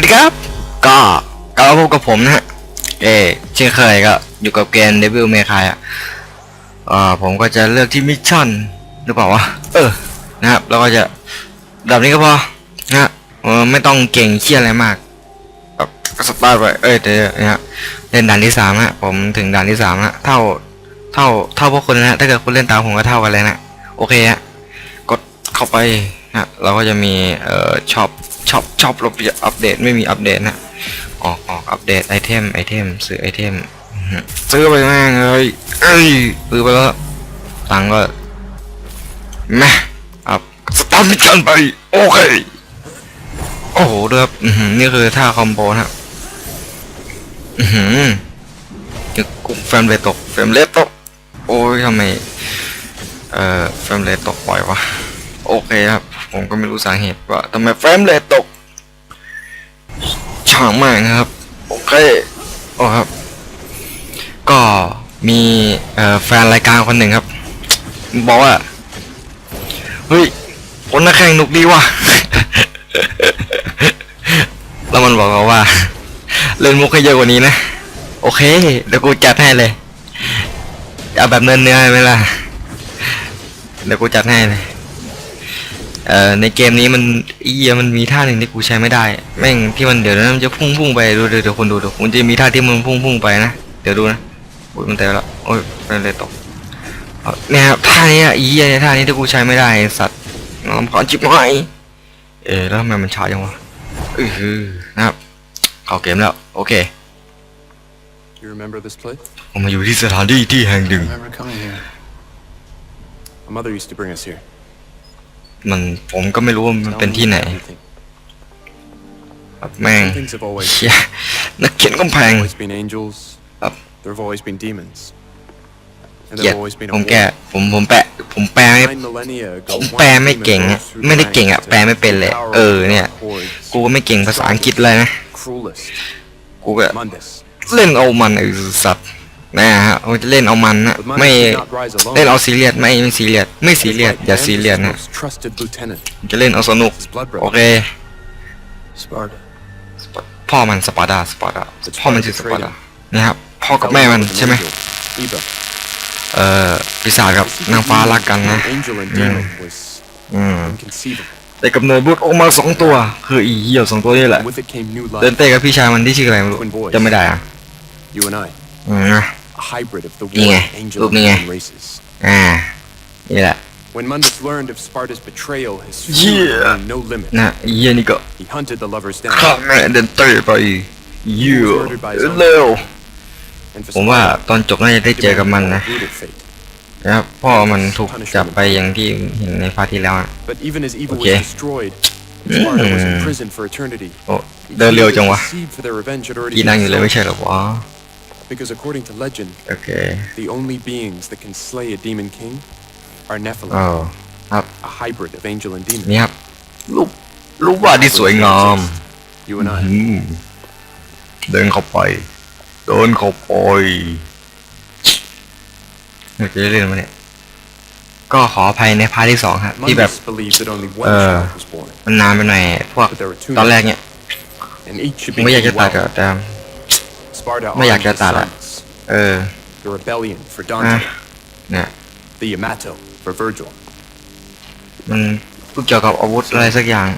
วัสดีครับ ก็กลับมาพบกับผมนะฮะ เออเช่นเคยก็อยู่กับเกม Devil May Cry อะอ่าผมก็จะเลือกที่มิชชั่นหรือเปล่าวะ เออ นะครับแล้วก็จะแบบนี้ก็พอ นะฮะเออไม่ต้องเก่งเชี่ยอะไรมากแบบก็สตาร์ทไป เอ้ยเดี๋ยวนะฮะเล่นด่านที่สามฮะ ผมถึงด่านที่สามละเท่า เท่า เท่าพวกคุณนะฮะ ถ้าเกิดคุณเล่นตามผมก็เท่ากันเลยนะ โอเคฮะ กดเข้าไปนะเราก็จะมี เอ่อช็อป ช็อปช็อปเราจะอัปเดตไม่มีอัปเดตนะออกออกอัปเดตไอเทมไอเทมซื้อไอเทมซื้อไปแม่งเลยเอ้ยซื้อไปแล้วตังก็แม่อัพสตาร์ทมิชชั่นไปโอเคโอ้โหเดือหือนี่คือท่าคอมโบนะอือหือจะกุมเฟรมเรทตกเฟรมเรทตกโอ้ยทำไมเอ่อเฟรมเรทตกบ่อยวะโอเคครับ ผมก็ไม่รู้สาเหตุว่าทำไมเฟรมเรทตก ช่างมากนะครับ โอเคโอ้ครับ ก็มีเอ่อแฟนรายการคนหนึ่งครับ บอกว่า เฮ้ยคนนักแข่งหนุกดีว่ะ แล้วมันบอกเราว่า เล่นมุกให้เยอะกว่านี้นะ โอเค เดี๋ยวกูจัดให้เลย เอาแบบเนื้อเนื้อๆไหมล่ะ เดี๋ยวกูจัดให้เลย เอ่อในเกมนี้มันอีเหี้ยมันมีท่าหนึ่งที่กูใช้ไม่ได้ แม่งที่มันเดี๋ยวนั้นมันจะพุ่งพุ่งไปดูเดี๋ยวเดี๋ยวคุณดูเดี๋ยวคุณจะมีท่าที่มันพุ่งพุ่งไปนะเดี๋ยวดูนะโอ้ยมันเตะแล้วโอ้ยเป็นเลยตกเอาเนี่ยครับท่านี้อะอีเหี้ยเนี่ยท่านี้ที่กูใช้ไม่ได้ไอ้สัตว์ลำคอนจิบหายเออแล้วทำไมมันช้าจังวะเออนะครับเข้าเกมแล้วโอเค You remember this place? ผมมาอยู่ที่สถานที่ที่แห่งหนึ่ง remember coming here. My mother used to bring us here. มันผมก็ไม่รู้ว่ามัน Tell เป็น me ที่ไหน everything. แบบแม่ง Things have always, เชี่ยนักเขียนกำแพง always been angels. Up. There have always been demons. And เกลี there ยด have always been a ผมแก war. ผมผมแปะ ผมแปลไม่ Nine millennia ago, ผม one แปลไม่ demon เก่งอะ rose through ไม่ได้ the เก่งอะ ranks แปลไม่เป็นเลย power เออเนี่ย hordes, กูก็ไม่เก่งภาษาอังกฤษเลยนะ cruelest. กูก็ Mundus. เล่นเอามันไอ้สัตว์ นะฮะผมจะเล่นเอามันนะ But Mundus ไม่ did not rise alone. เล่นเอาซีเรียสไม่ไม่ซีเรียสไม่ซีเรียส His อย่า right ซี hand เรียส was นะ his most trusted lieutenant. จะเล่นเอาสนุก His blood โอ brother. เค Sparta. พ่อมันสปาร์ตาสปาร์ตา But พ่อมัน Sparta ชื่อส betrayed ปาร์ตา him. นะครับพ่อกับ Fell แม่ in มัน love with an ใช่ไหม angel, Eva. เอ่อปีศาจกับ The นางฟ้ารักกันนะ secret union between Angel and Yeah. demon was อืม inconceivable. แต่กำเนิดบุตรออกมาสองตัวคืออีเหี้ยสองตัวนี่แหละ And with it came new เดิน life. เต้กับพี่ชายมันที่ชื่ออะไรไม่รู้ Twin boys. จำไม่ได้อะ You and I, อืมนะ a hybrid of the Yeah. warring angel Look, and yeah. demon races. อ่านี่แหละ When Mundus learned of Sparta's betrayal, his Yeah. fury knew no limit. นะอีเหี้ยนี่ก็ He hunted the lovers ฆ่า down. แม่เดินเต้ไปเยี่ยเร็ว And for ผมว่า Sparta, ตอนจบน่าจะได้เจอกับมันนะ demanded a brutal fate. นะครับพ่อมันถูกจับไปอย่างที่เห็นในภาคที่แล้วอะ But even as evil Okay. was destroyed, Sparta was Mm. imprisoned for eternity. โอ้เดินเร็วจังวะ The seed for their revenge had already กีนั่งอยู่เลย been ไม่ใช่ sown, เหรอวะ because according to legend, โอเค the only beings that can slay a demon king are เอ Nephilim, อครับ a hybrid of angel and demon. นี่ครับรูปรูปวาดที่สวยงาม You and I. อืมเดินเข้าไป เดินเข้าไปเราจะได้เล่นมาเนี่ย ก็ขออภัยในพาร์ทที่สองครับที่แบบ Mundus believed that only one Uh, child was born, มันนานไปหน่อยพวก but there were two ตอนแรกเนี่ย and each should ผม be ไม่อยากจะ equal ตัด well. อะแต่ Sparta ไม่อยาก armed จะ his ตัดอะ sons, เออ the rebellion for นะ Dante, เนี่ย the Yamato for Virgil. มันพูดเกี่ยวกับอาวุธอะไรสักอย่าง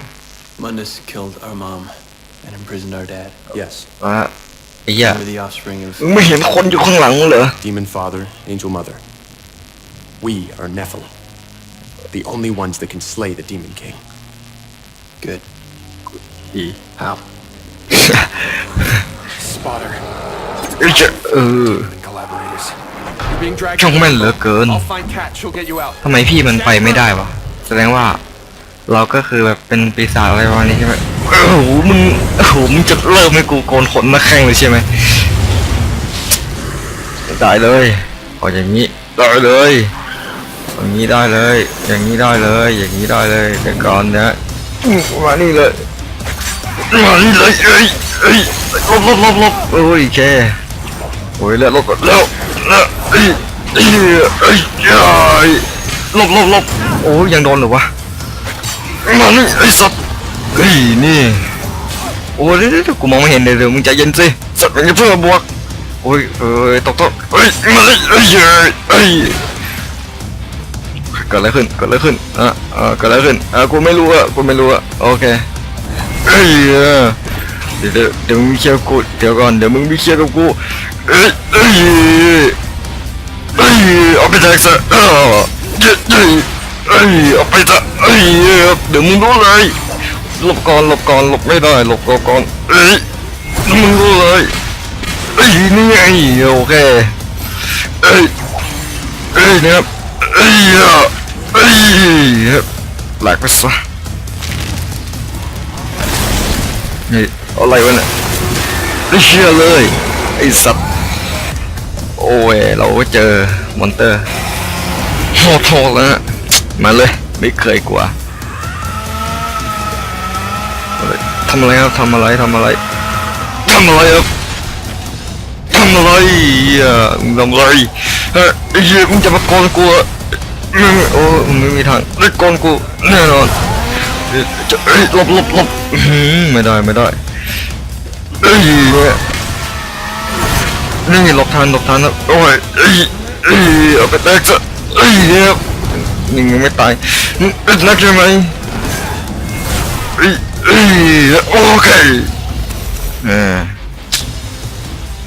Mundus killed our mom and imprisoned our dad. Yes, ว่าไอ้เหี้ย We're the offspring of มึงไม่เห็นคนอยู่ข้างหลังเหรอ demon father, angel mother. We are Nephilim, the only ones that can slay the demon king. good. อี How? Spotter เอ้ยเจ้าเอช่องแม่นเหลือเกินทำไมพี่มันไปไม่ได้วะแสดงว่า เราก็คือแบบเป็นปีศาจอะไรประมาณนี้ใช่ไหมโอ้โหมึงโอ้โหมึงจะเริ่มให้กูโกนขนมาแข่งเลยใช่ไหมได้เลยเออย่างนี้ได้เลย อย่างนี้ได้เลย อย่างนี้ได้เลย อย่างนี้ได้เลยเดี๋ยวก่อนนะอื้อมานี่เลยมานี่เลยเอ้ยเอ้ยลบลบลบลบโอ้ยแค่ อ้ยแล้วลบแล้วแล้วเอ้ยเอ้ยเอ้ยเอ้ยลบลบลบโอ้ยยังโดนเหรอวะมานี่ไอ้สัตว์เฮ้ยนี่โอ้ยเดี๋ยวกูมองไม่เห็นเดี๋ยวเดี๋ยวมึงใจเย็นสิสัตว์มันจะเพิ่มบวกโอ้ยเอ้ยตกตกเฮ้ยมาเลยเอ้ยเอ้ยเอ้ยเกิดอะไรขึ้นเกิดอะไรขึ้นอะอะเกิดอะไรขึ้นอะกูไม่รู้อะกูไม่รู้อะโอเคเอ้ยเดี๋ยวเดี๋ยวมึงเคลียร์กูเดี๋ยวก่อนเดี๋ยวมึงมีเคลียร์กับกู เอ้ยเอ้ยเอ้ยเอาไปแทกซะเออเอ้ยเอ้ยเอ้ยเอาไปซะเอ้ยเดี๋ยวมึงรู้เลยหลบก่อนหลบก่อนหลบไม่ได้หลบก่อนก่อนเอ้ยมึงรู้เลยเอ้ยนี่ไงโอเคเอ้ยเอ้ยเนี่ยครับเอ้ยเอ้ยครับแหลกไปซะนี่อะไรวะเนี่ยไม่เชื่อเลยไอ้สัตว์ โอ้ยเราก็เจอมอนเตอร์โหดโหดแล้วมาเลยไม่เคยกลัวทำอะไรครับทำอะไรทำอะไรทำอะไรครับทำอะไรอะมึงทำอะไรเฮ้ยเหี้ยมึงจะมาโกนกูอมึงโอ้มึงไม่มีทางได้โกนกูแน่นอนจะหลบหลบหลบไม่ได้ไม่ได้เอ้ย นี่ยนี่หลบทันหลบทันนะโอ้ยเอ้ยเอ้ยเอาไปแตกซะเอ้ยเนี่ยนี่ยังไม่ตายมึงเป็นนักใช่ไหมเอ้ยเอ้ยโอเคเออ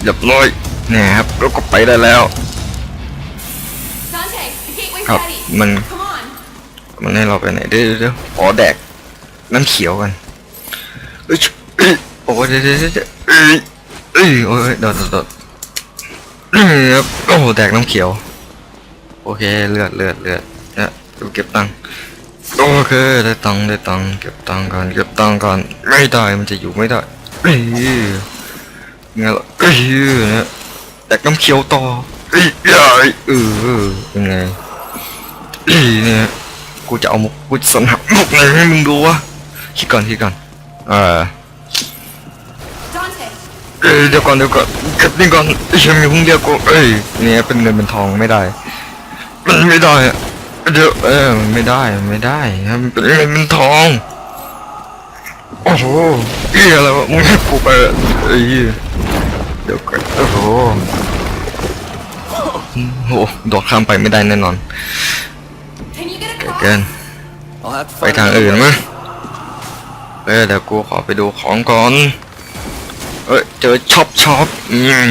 เรียบร้อยเนี่ยครับเราก็ไปได้แล้ว Dante, the gateway's ครับ ready. มัน Come on. มันให้เราไปไหนเดี๋ยวเดี๋ยวเดี๋ยวอ๋อแดกน้ำเขียวกันเอ้ยเอ้ยโอ้ยเดี๋ยวเดี๋ยวเดี๋ยวเอ้ยเอ้ยโอ้ยเดี๋ยวเดี๋ยวเดี๋ยวนี่ครับ โอ้โหแดกน้ำเขียว โอเคเลือดเลือดเลือดเนี่ยเก็บตังค์โอเคได้ตังค์ได้ตังค์เก็บตังค์ก่อนเก็บตังค์ก่อนไม่ได้มันจะอยู่ไม่ได้เอ้ยไงล่ะเอ้ยเนี่ยแดกน้ำเขียวต่อเอ้ยใหญ่เออเป็นไงอีเนี่ยกูจะเอามุกกูจะสรรหมุกไหนให้มึงดูวะคิดก่อนคิดก่อนเออ อ้ยเดี๋ยวก่อนเดี๋ยวก่อนเก็บนี่ก่อนไอ้เชี่ยมีพุ่งเดียวกูเอ้ยเนี่ยเป็นเงินเป็นทองไม่ได้ มันไม่ได้อะเดี๋ยวเออไม่ได้ไม่ได้นะมันเป็นเงินเป็นทองโอ้โหเอี่ยอะไรวะมึงให้กูไปเอ้ยเดี๋ยวก่อนโอ้โหโอ้โหโดดข้ามไปไม่ได้แน่นอนเกิด car? เกินไปทางอื่นมั้ยเออเดี๋ยวกูขอไปดูของก่อน เอ้ยเจอช็อปช็อปอืม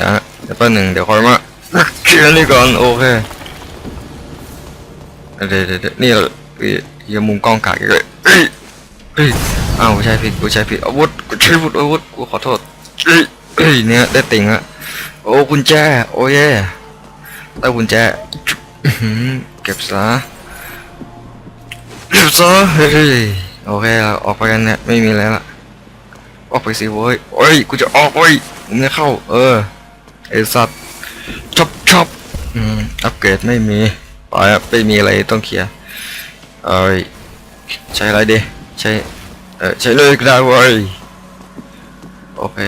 นะเดี๋ยวแป๊บหนึ่งเดี๋ยวคอยมาเคลียร์นี่ก่อนโอเคเดี๋ยวเดี๋ยวเดี๋ยวนี่เรอยยังมุมกล้องกากอีกเลยเอ้ยเอ้ยอ้าวกูใช้ผิดกูใช้ผิดอาวุธกูใช้อาวุธอาวุธกูขอโทษเอ้ยเอ้ยเนี่ยได้ติ่งอะโอ้กุญแจโอ้ยได้กุญแจเก็บซะเรียบร้อยเฮ้ยโอเคออกไปกันเนี่ยไม่มีแล้วล่ะ ออกไปสิเว้ยโอ้ยกูจะออกเว้ยผมจะเข้า เออไอสัตว์ช็อปช็อปอืมอัปเกรดไม่มีไปไม่มีอะไรต้องเคลียร์เอ้ยใช้อะไรดีใช้เออใช้เลยก็ได้เว้ยโอเค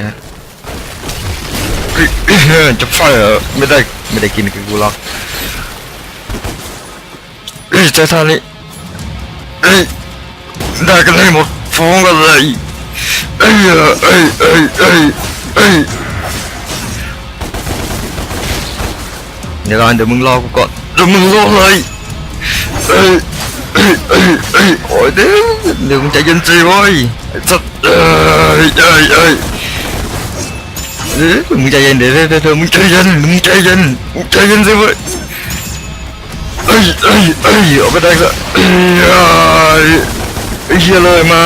เฮ้ยเฮ้ยจะไฟเหรอไม่ได้ไม่ได้กินกับกูหรอกเฮ้ยเจ้าท่านี้เอ้ยได้กันให้หมดฟ้องกันเลย เอ้ยเอ้ยเอ้ยเอ้ยเอ้ยเดี๋ยวก่อนเดี๋ยวมึงรอกูก่อนเดี๋ยวมึงรอเลยเอ้ยเอ้ยเอ้ยเอ้ยโอ้ยเดี๋ยวเดี๋ยวมึงใจเย็นสิเว้ยไอ้สัตว์เอ้ยเอ้ยเอ้ยเอ้ยมึงใจเย็นเดี๋ยวเดี๋ยวเดี๋ยวมึงใจเย็นมึงใจเย็นมึงใจเย็นสิเว้ยเอ้ยเอ้ยเอ้ยออกไปได้ก็เอ้ยไอ้เหี้ยเลยมา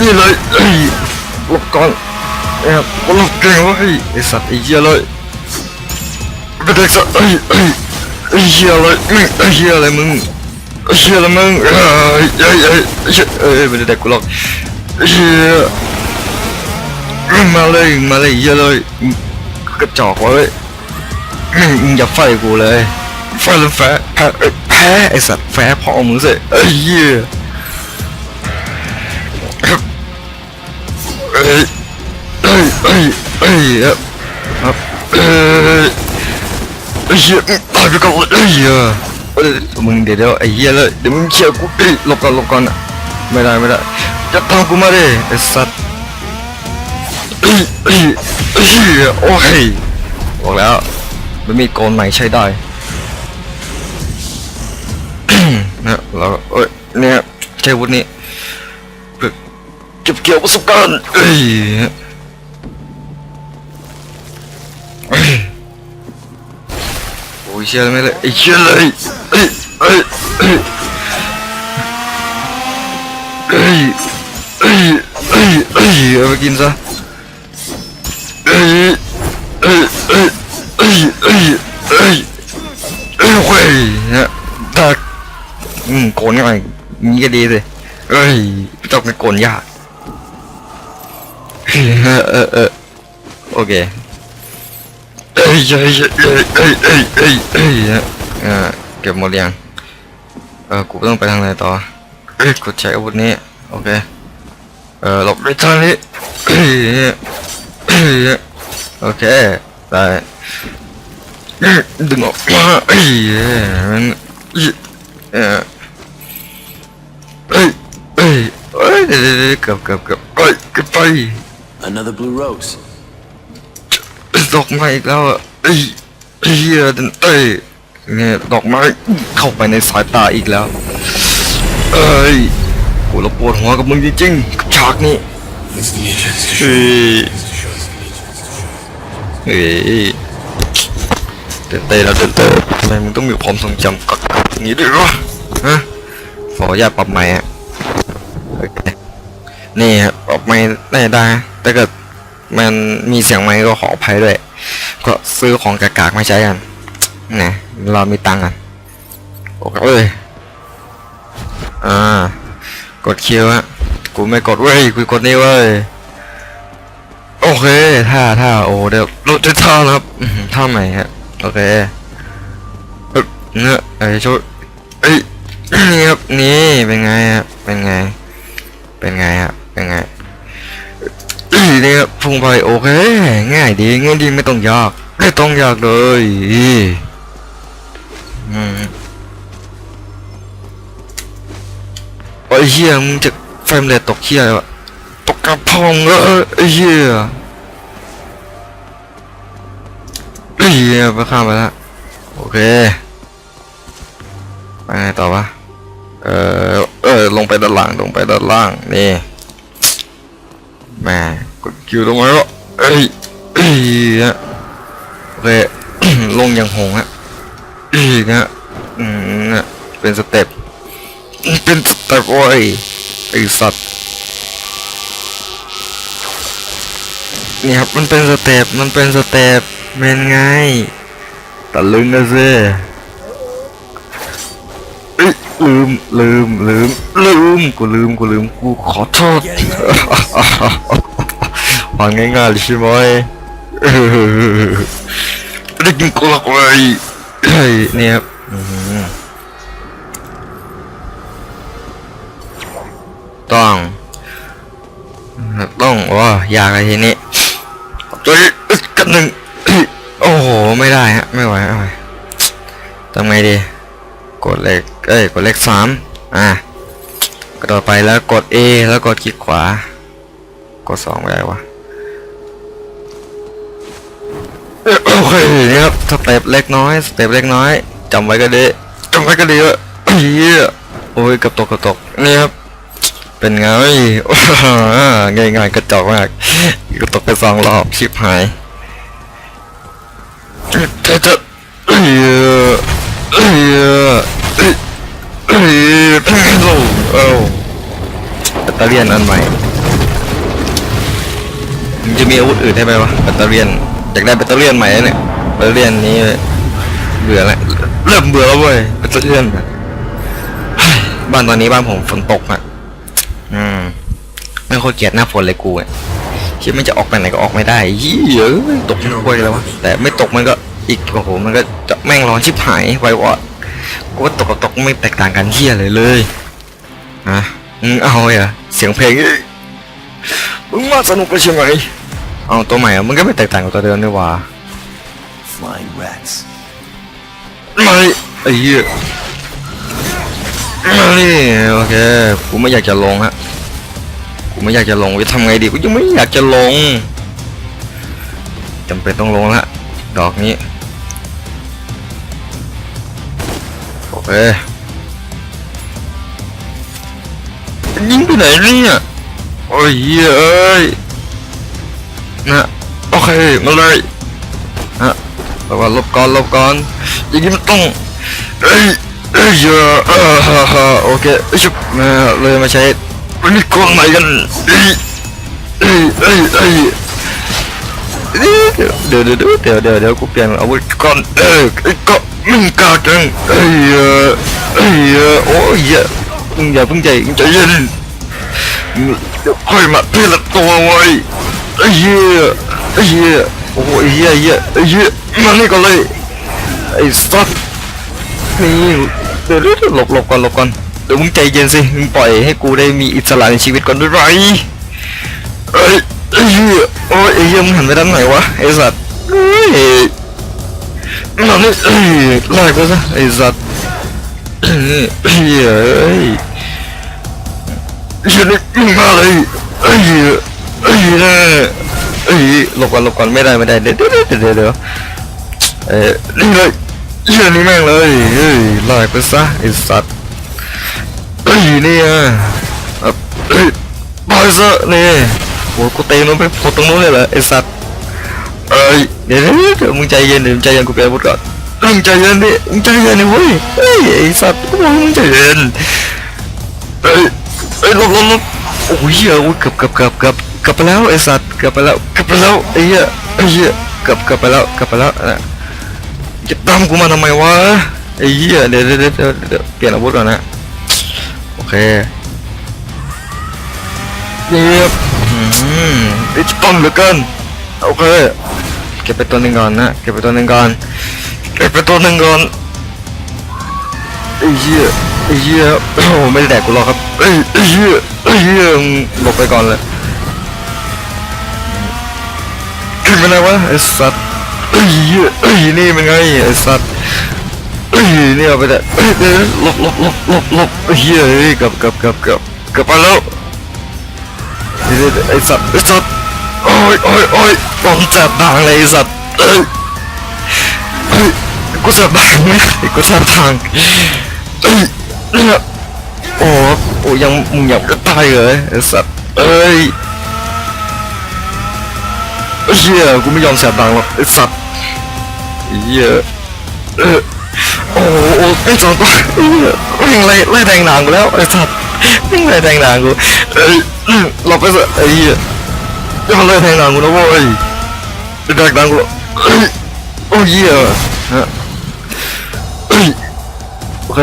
นี่เลยเอ้ยหลบก่อนเอ้ยกูหลบเก่งเว้ยไอ้สัตว์ไอ้เหี้ยเลยไปได้ก็เอ้ยเอ้ยไอ้เหี้ยเลยมึงไอ้เหี้ยอะไรมึงไอ้เหี้ยอะไรมึงเอ้ยเอ้ยเอ้ยเอ้ยเอ้ยไม่ได้แต่กูหรอกไอเหี้ยมาเลยมาเลยเหี้ยเลยกระจอกเว้ยมึงมึงอย่าไฟกูเลยไฟแล้วแพ้แพ้เอ้ยแพ้ไอสัตว์แพ้พอมึงสิไอ้เหี้ย เอ้ยเอ้ยเอ้ยเอ้ยครับเอ้ยไอ้เหี้ยมึงตายไปก่อนเลยไอ้เหี้ยเอ้ยมึงเดี๋ยวเดี๋ยวไอ้เหี้ยเลยเดี๋ยวมึงเชี่ยกูเอ้ยหลบก่อนหลบก่อนไม่ได้ไม่ได้จะตามกูมาดิไอ้สัตว์เอ้ยเอ้ยเอ้ยโอ้ยบอกแล้วมันมีโกนใหม่ใช้ได้นะเราเอ้ยเนี่ยใช้วุฒินี้ เก็บเกี่ยวประสบการณ์เอ้ยโอ้ยเชื่อไม่เลยไอ้เชื่อเลยเอ้ยเอ้ยเอ้ยเอ้ยเอ้ยเอ้ยเอ้ยเอาไปกินซะเอ้ยเอ้ยเอ้ยเอ้ยเอ้ยเอ้ยเอ้ยเว้ยเนี่ยถ้าอืมโกนง่ายงี้ก็ดีสิเอ้ยไม่ต้องไปโกนยาก เออเออเออโอเคเอ้ยเอ้ยเอ้ยเอ้ยเอ้ยเอ้ยเอ้ยเออเก็บหมดยังเออกูต้องไปทางไหนต่อเอ้ยกดใช้อาวุธนี้โอเคเออหลบไปทางนี้เอ้ยเอ้ยโอเคได้ดึงออกมาเอ้ยมันเออเอ้ยเอ้ยเอ้ยเดี๋ยวเดี๋ยวเดี๋ยวเกือบเกือบเกือบเอ้ยเกือบไป Another blue rose. ดอกไม้อีกแล้วอะเอ้ยเฮียเอ้ยเนี่ยดอกไม้เข้าไปในสายตาอีกแล้ว เอ้ยกูละปวดหัวกับมึงจริงๆกับฉากนี้เฮ้ยเฮ้ยเต้นเต้นแล้วเต้นเต้นทำไมมึงต้องมีความทรงจำกักๆอย่างนี้ด้วยวะฮะขออนุญาตปรับใหม่ฮะโอเคนี่ครับ ออกไม่ได้ได้ถ้าเกิดมันมีเสียงไม้ก็ขออภัยด้วย ก็ซื้อของกากๆมาใช้กันนะเรามีตังค์กันโอเคเลยอ่ากดคิวฮะกูไม่กดเว้ยกูกดนี่เว้ยโอเคท่าท่าโอ้เดี๋ยวเราจะท่านะครับท่าใหม่ฮะโอเคเนี่ยไอ้ชุดเอ้ยนี่ครับนี่เป็นไงครับเป็นไง เป็นไงครับเป็นไง อีเนี่ยพุ่งไปโอเค ง่ายดีง่ายดีไม่ต้องยากไม่ต้องยากเลยอืมไอ้เหี้ยมึงจะเฟรมเรทตกเหี้ยวะตกกระพองเออไอ้เหี้ยไอ้เหี้ยไปข้ามไปล้วโอเคไปไงต่อวะเออเออลงไปด้านล่างลงไปด้านล่างนี่ คิวตรงไหนวะเอ้ยเอ้ยฮะโอเคลงอย่างหงฮะอีกฮะอืมฮะเป็นสเต็ปเป็นสเต็ปโอ้ยไอสัตว์นี่ครับมันเป็นสเต็ปมันเป็นสเต็ปเป็นไงตะลึงกันสิเอ้ยลืมลืมลืมลืมกูลืมกูลืมกูขอโทษ ฟังง่ายๆเลยใช่ไหมเออไม่ได้กินกูหรอกเลยเฮ้ยเนี่ยครับอื้อหือต้องต้องว้ายากอะไรทีนี้เฮ้ยกันหนึ่งเฮ้ยโอ้โห ไม่ได้ฮะ ไม่ไหวไม่ไหวทำไงดี กดเลขเอ้ย กดเลขสามอะกระโดดไปแล้วกด A แล้วกดคลิกขวา กดสองไม่ได้วะ โอเคนี่ครับสเต็ปเล็กน้อยสเต็ปเล็กน้อยจำไว้ก็ดีจำไว้ก็ดีว่าเฮียโอ้ยกับตกกับตกนี่ครับเป็นไงโอ้โหง่ายกระจอกมากกระตกไปสองรอบชิบหายเจะจะเอ้ยเอ้ยเอ้ยเอ้เอ้ยโอ้เอ้าแบตเตอรี่อันใหม่มันจะมีอาวุธอื่นให้ไหมวะแบตเตอรี่ อยากได้แบตเตอรี่ยนใหม่เนี่ยแบตเตอรี่นนี้เบื่อแล้วเริ่มเบื่อแล้วเว้ยแบตเตอรี่ยนเฮ้ยบ้านตอนนี้บ้านผมฝนตกอะอืมไม่ค่อยเกลียดหน้าฝนเลยกูอะคิดมันจะออกไปไหนก็ออกไม่ได้ยี่เอ้ยตกมันกล้วยแล้ววะแต่ไม่ตกมันก็อีกโอ้โหมันก็จะแม่งร้อนชิบหายไววอดกูว่าตกกับตกไม่แตกต่างกันเฮียเลยเลยอะมึงเอาเหรอเสียงเพลงมึงมาสนุกกันใช่ไหม เอาตัวใหม่อะมันก็ไม่แตกต่างกับตัวเดิมด้วยว่ะ Flying rats. ไม่ไอ้เหี้ยไม่โอเคกูไม่อยากจะลงฮะกูไม่อยากจะลงจะทำไงดีกูยังไม่อยากจะลงจำเป็นต้องลงละดอกนี้โอเคยิงไปไหนเนี่ยโอ้ยเหี้ยเอ้ย นะโอเคมาเลยนะแล้วก็ลบก่อนลบก่อนอย่างนี้มันต้องเอ้ยเอ้ยเยอะเอฮ่าฮ่าโอเคชุบมาเลยมาใช้วันนี้กล้องไหนกันเอ้ยเอ้ยเอ้ยเอ้ยเดี๋ยวเดี๋ยวเดี๋ยวเดี๋ยวเดี๋ยวเดี๋ยวกูเปลี่ยนอาวุธก่อนเออไอ้ก็มึงกาจังเอ้ยเอ้ยเอ้ยโอ้ยมึงอย่าเพิ่งใจงใจเย็นค่อยมาทีละตัวไว้ ไอ้เหี้ยไอ้เหี้ยโอ้โหไอ้เหี้ยไอ้เหี้ยไอ้เหี้ยมานี่ก่อนเลยไอ้สัสนี่เดี๋ยวเดี๋ยวหลบหลบก่อนหลบก่อนเดี๋ยวมึงใจเย็นสิมึงปล่อยให้กูได้มีอิสระในชีวิตก่อนด้วยไรเอ้ยไอ้เหี้ยโอ้ยไอ้เหี้ยมึงหันไปด้านไหนวะไอ้สัสเฮ้ยมานี่เอ้ยไล่กูซะไอ้สัสเอ้ยอ้เหี้ยเอ้ยเฮียนี่มึงมาเลยเอ้ย เอ้ยนะเอ้ยหลบก่อนหลบก่อนไม่ได้ไม่ได้เดี๋ยวเดี๋ยวเดี๋ยวเดี๋ยวเดี๋ยเอ้ยนี่เลยเฮียนี่แม่งเลยเฮ้ยไล่ไปซะไอสัตว์เอ้ยนี่อะเอ้ยไปซะนี่โหกูเตะมันไปโผล่ตรงนู้นเลยเหรอไอสัตว์เอ้ยเดี๋ยวเดี๋ยวเดี๋ยวมึงใจเย็นเดี๋ยวมึงใจเย็นกูเปลี่ยนอาวุธก่อนมึงใจเย็นดิมึงใจเย็นดิเว้ยเฮ้ยไอสัตว์กูบอกมึงใจเย็นเอ้ยเอ้ยหลบหลบหลบโอ้ยเหี้ยโอ้ยเกือบเกือบเกือบเกือบ กือบไปแล้วไอ้สัตว์กือบไปแล้วกือบไปแล้วไอ้เหี้ยไอ้เหี้ยกือบกือบไปแล้วกือบไปแล้วนะจะตามกูมาทำไมวะไอ้เหี้ยเดี๋ยวเดี๋ยวเดี๋ยวเดี๋ยวเปลี่ยนอาวุธก่อนนะโอเคเยียบอืมไอ้จะต้องเหลือเกินโอเคเก็บไปตัวหนึ่งก่อนนะเก็บไปตัวหนึ่งก่อนเก็บไปตัวหนึ่งก่อนไอ้เหี้ยไอ้เหี้ยโอ้ไม่ได้แดกกูหรอกครับไอ้เหี้ยไอ้เหี้ยหลบไปก่อนเลย ขึ้นมาไหนวะไอสัตว์ไอ้เหี้ยนี่มันไงไอสัตว์ไอ้ยนี่เอาไปแต่เอ้ยเดี๋ยวหลบหลบหลบหลบหลบไอ้เหี้ยเอ้ยกลับกลับกลับกลับกลับไปแล้วเดี๋ยวเดี๋ยวไอสัตว์ไอสัตว์โอ้ยโอ้ยโอ้ยตอนจับด่างเลยไอสัตว์เอ้ยเฮ้ยกูจับด่างไอ้กูจับด่างเอ้ยเนี่ยโอ้โอ้ยังมึงอยากจะตายเลยไอสัตว์เอ้ย เหี้ยกูไม่ยอมเสียตังค์หรอกไอ้สัตว์เหี้ยโอ้โหไอ้สองตัวไอ้เหี้ยแม่งไล่ไล่แทงหนังกูแล้วไอ้สัตว์แม่งไล่แทงหนังกูเอ้ยหลบไปสิไอ้เหี้ยอย่ามไล่แทงหนังกูนะเว้ยแทงหนังกูเอ้ยเหี้ยฮะโอเค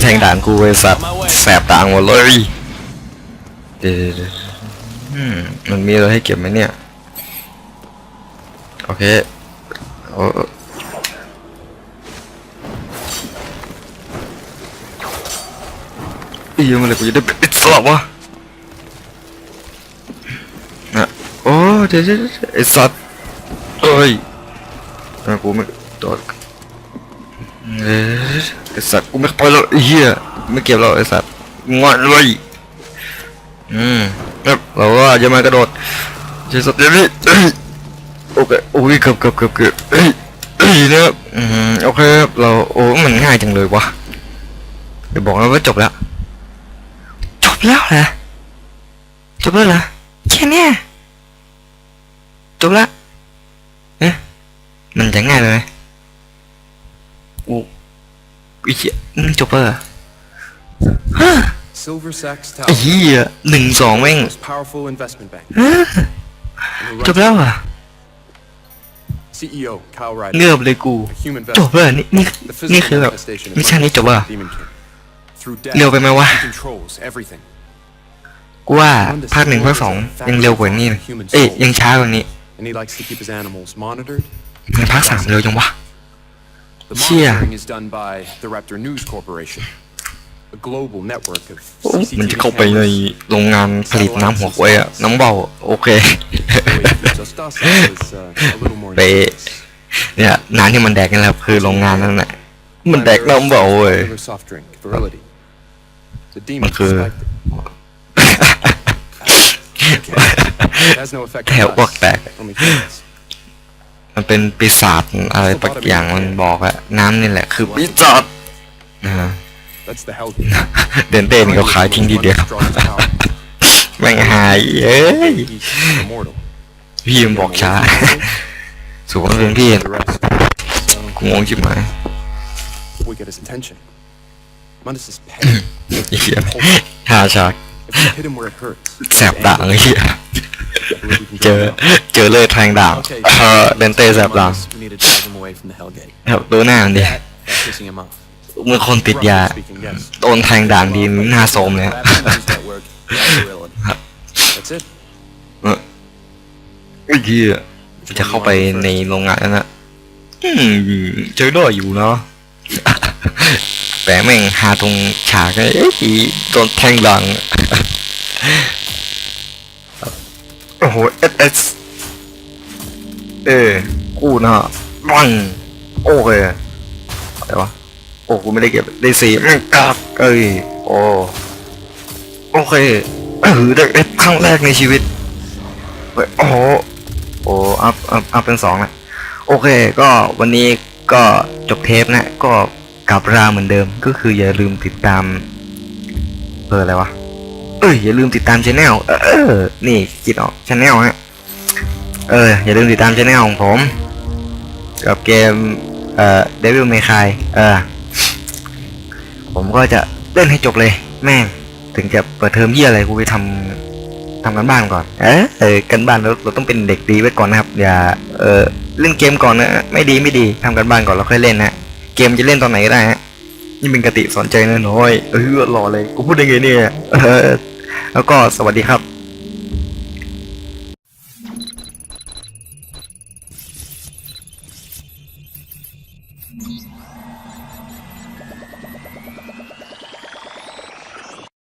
แทงด่านกูไอ้สัตว์แสบต่างหมดเลยเดี๋ยวมมันมีอะไรให้เก็บไหมเนี่ย โอเคโอ้เอียมันเลยกูจะได้เป็นอิสระวะนะโอ้เดี๋ยวๆๆไอ้สัตว์เอ้ยทำไมกูไม่ตัว เอ้ยไอ้สัตว์กูไม่ไปแล้วไอ้เหี้ยไม่เก็บแล้วไอ้สัตว์งอนเลยอืมครับเราว่าจะมากระโดดเจสัตว์เดี๋ยวนี้โอเคโอ้ยเกือบเกือบเกือบเกือบเอ้ยเอ้ยนะครับอืมโอเคครับเราโอ้มันง่ายจังเลยวะเดี๋ยวบอกแล้วว่าจบแล้ว จบแล้วเหรอจบแล้วเหรอแค่เนี้ยจบละเอ๊ะมันจะง่ายเลย ไหมโอ้ยเหี้ยมันจบแล้วเหรอฮะ Silver Sachs ไอ้ Tower, เหี้ยหนึ่งสองแม่ง most powerful investment bank. ฮะ And who จบ runs แล้วเหรอ CEO Kyle Ryder, เงือบเลยกู a human จบ vessel. แล้วเหรอนี่นี่ The นี่ physical คือแบบ manifestation of มิชชั่นนี้จบแล้วเหรอ Demon King. Through เร็ว death, ไปไหมวะ he controls everything. กูว่าภาคหนึ่งภาคสองยังเร็วกว่านี้นะเอ้ยยังช้ากว่านี้ And he likes to keep his animals monitored. ในภาคสามเร็วจังวะ The Yeah. monitoring is done by the Raptor News Corporation, a global network of มันจะ CCTV เข้าไปใน cameras. โรงงานผลิตน้ำหัวควายอะน้ำเบาอะโอเค The way it keeps us outside was uh, a little more ไป intense. เนี่ยน้ำที่มันแดกกันแหละคือโรงงานนั่นแหละมันแดกน้ำเบาเว้ย Regular soft drink, virility. The demon Mặc cứ- spiked it. It has no effect แถว on พวก us. แตก Only humans. มันเป็นปีศาจอะไรบางอย่างมันบอกอะน้ำนี่แหละคือปีศาจนะฮะ That's the hell. เดินเต้นเขาขายทิ้งทีเดียวแม่งหายเอ้ย He's immortal. พี่มันบอกช้าสูงเป็นพี่ The rest. กูงงชิบหาย We get his attention. Mundus is petty. เหี้ยหาฉาก If we hit him where it hurts, แสบด่างไอ้เหี้ย I believe we can เจอ drive him out. เจอเลยแทงด่าง Okay, เออเดินเต้แสบด่าง We need to drag him away from the Hellgate. ครับดูหน้ามันดิ That, that's pissing him off. เมื่อคนติดยา Roughly speaking, yes. โดนแทงด่างดีหน้าโสมเลย Grab him, use that work. That's virility. That's it. ไอ้เหี้ยจะเข้าไปในโรงงานนั่นนะอืมเจอได้อยู่เนาะแต่แม่งหาตรงฉากเอ้ยโดนแทงด่าง โอ้โหเอสเอสเอกูนะบังโอเคอะไรวะโอ้กูไม่ได้เก็บได้สีม่งกากเอ้ยโอ้โอเคเออได้เอสครั้งแรกในชีวิตเฮ้ยโอ้โหโอ้อัพอัพอัพเป็นสองแล้วโอเค ก็วันนี้ก็จบเทปนะ ก็กลับราเหมือนเดิมก็คืออย่าลืมติดตามเอออะไรวะ เอ้ยอย่าลืมติดตามช anel เออ นี่คิดออกช anel ฮะ เออ อย่าลืมติดตามช anel ของผม กับเกม เอ่อ Devil May Cry เออ ผมก็จะเล่นให้จบเลย แม่ง ถึงจะเปิดเทอมเยี่ยอะไรกูไปทำทำกันบ้านก่อน เออเออกันบ้านเราเราต้องเป็นเด็กดีไว้ก่อนนะครับ อย่า เออเล่นเกมก่อนนะ ไม่ดีไม่ดีทำกันบ้านก่อนแล้วค่อยเล่นนะ เกมจะเล่นตอนไหนก็ได้ฮะ นี่เป็นกติสอนใจน้อยๆเออรอเลยกูพูดได้ไงเนี่ยแล้วก็สวัสดีครับ